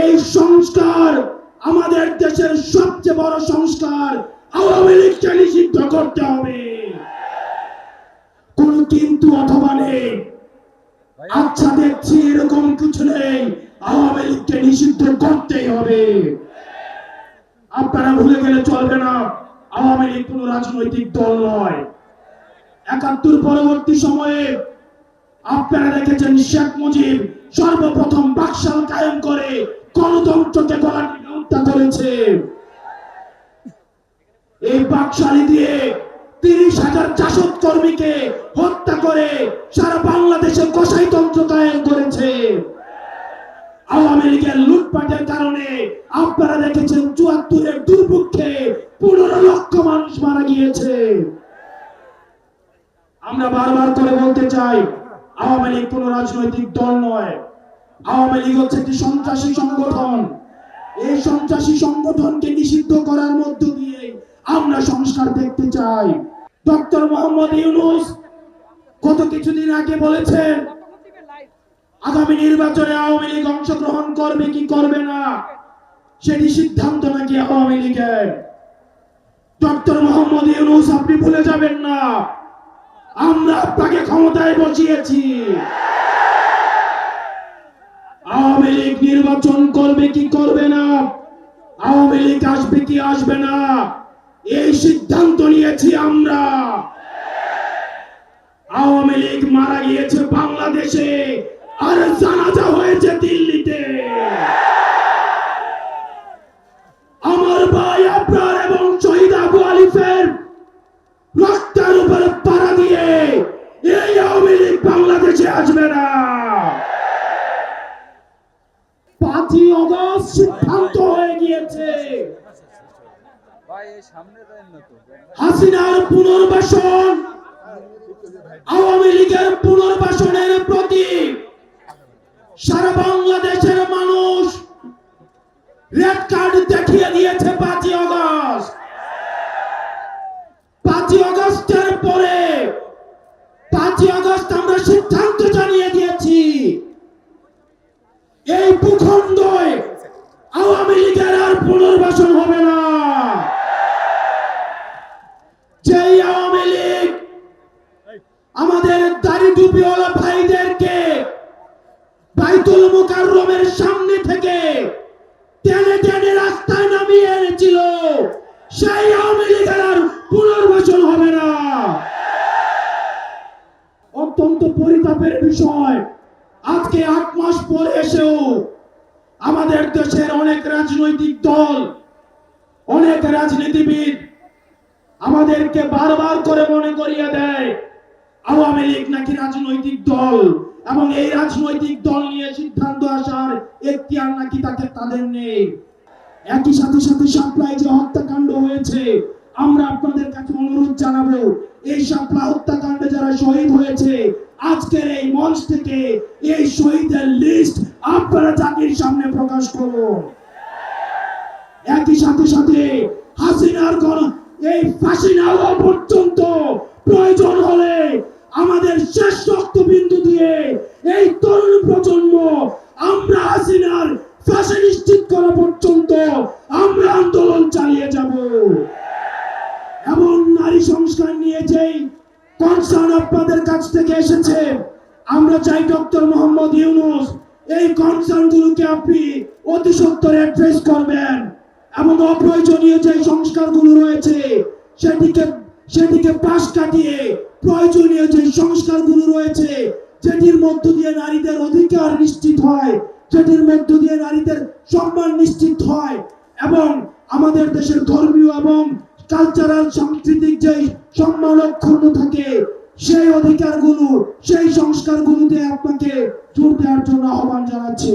এই সংস্কার আমাদের দেশের সবচেয়ে বড় সংস্কার আওয়ামী লীগকে নিষিদ্ধ করতে হবে। কোন কিন্তু অথবা নেই। আচ্ছা দেখছি এরকম কিছু নেই। আওয়ামী লীগকে নিষিদ্ধ করতেই হবে। আপনারা ভুলে গেলে চলবে না। আওয়ামী লীগ কোন রাজনৈতিক দল নয়। একাত্তর পরবর্তী সময়ে আপনারা দেখেছেন শেখ মুজিব সর্বপ্রথম বাকশাল কায়েম করে গণতন্ত্রকে হত্যা করেছে। এই বাকশালী দিয়ে তিরিশ হাজার জাসদ কর্মীকে হত্যা করে সারা বাংলাদেশে কসাইতন্ত্র কায়েম করেছে। আওয়ামী লীগের লুটপাটের কারণে আপনারা দেখেছেন চুয়াত্তরের দুর্ভিক্ষে পনেরো লক্ষ মানুষ মারা গিয়েছে। আমরা বারবার করে বলতে চাই, আওয়ামী লীগ কোন রাজনৈতিক দল নয়। আওয়ামী লীগ হচ্ছে একটি সন্ত্রাসী সংগঠন। এই সন্ত্রাসী সংগঠনকে নিষিদ্ধ করার মধ্য দিয়ে আমরা সংস্কার দেখতে চাই। ডক্টর মোহাম্মদ ইউনুস গত কিছুদিন আগে বলেছেন, আগামী নির্বাচনে আওয়ামী লীগ অংশগ্রহণ করবে কি করবে না, সেটি সিদ্ধান্ত নাকি আওয়ামী লীগের? ডক্টর মোহাম্মদ ইউনুস, আপনি ভুলে যাবেন না। আমরা আপনাকে ক্ষমতায় বসিয়েছি। আওয়ামী লীগ নির্বাচন করবে কি করবে না? আওয়ামী লীগ আসবে কি আসবে না? এই সিদ্ধান্ত নিয়েছি আমরা। আওয়ামী লীগ মারা গিয়েছে বাংলাদেশে, আর জানাজা হয়েছে দিল্লিতে আমার ভাই আপনার এবং শহীদ আবু আলিফের রক্তের উপরে পাড়া দিয়ে এই আওয়ামী লীগ বাংলাদেশে আসবে না পাঁচই সিদ্ধান্ত হয়ে গিয়েছে। হাসিনার পুনর্বাসন আওয়ামী লীগের পুনর্বাসনের প্রতি সারা বাংলাদেশের মানুষ রেড কার্ড দেখিয়ে দিয়েছে পাঁচই অগস্ট পাঁচই অগস্টের পরে পাঁচই অগস্ট আমরা সিদ্ধান্ত জানিয়ে দিয়েছি এই ভূখণ্ডে আওয়ামী লীগের আর পুনর্বাসন হবে না। যেই আওয়ামী লীগ আমাদের দাড়ি টুপিওয়ালা ভাইদেরকে বাইতুল মুকাররমের সামনে থেকে টেনে টেনে রাস্তায় নামিয়ে এনেছিল, সেই আওয়ামী লীগের আর পুনর্বাসন হবে না। অত্যন্ত পরিতাপের বিষয়। আজকে আট মাস পরে এসেও আমাদের দেশের অনেক রাজনৈতিক দল, অনেক রাজনীতিবিদ আমাদেরকে বারবার করে মনে করিয়ে দেয়, আওয়ামী লীগ নাকি রাজনৈতিক দল এবং এই রাজনৈতিক দল নিয়ে সিদ্ধান্ত আসার এখতিয়ার নাকি তাকে তাদের নেই। একই সাথে সাথে সাপ্লাই যে হত্যাকাণ্ড হয়েছে, আমরা আপনাদের কাছে অনুরোধ জানাব, এই সাপ্লা হত্যাকাণ্ডে যারা শহীদ হয়েছে আজকের এই মঞ্চ থেকে এই শহীদের লিস্ট আপনারা জাতির সামনে প্রকাশ করুন। একই সাথে সাথে হাসিনার গণ এই ফাঁসি না হওয়া পর্যন্ত প্রয়োজন হলে আমাদের শেষ রক্তবিন্দু দিয়ে এই তরুণ প্রজন্ম, আমরা হাসিনার ফাঁসি নিশ্চিত করা পর্যন্ত আমরা আন্দোলন চালিয়ে যাব। এবং নারী সংস্কার নিয়ে যেই কনসার্ন আপনাদের কাছ থেকে এসেছে? আমরা চাই ডক্টর মোহাম্মদ ইউনুস। এই কনসার্ন গুলোকে আপনি অতি সত্তর অ্যাড্রেস করবেন। এবং অপ্রয়োজনীয় যে সংস্কারগুলো রয়েছে, সেটিকে সেটিকে পাশ কাটিয়ে প্রয়োজনীয় যে সংস্কারগুলো রয়েছে, যেটির মধ্য দিয়ে নারীদের অধিকার নিশ্চিত হয়, যেটির মধ্য দিয়ে নারীদের সম্মান নিশ্চিত হয়, এবং আমাদের দেশের ধর্মীয় এবং কালচারাল সাংস্কৃতিক যে সম্মান অক্ষুণ্ণ থাকে। সেই অধিকারগুলো সেই সংস্কারগুলোতে আপনাকে জোর দেওয়ার জন্য আহ্বান জানাচ্ছি।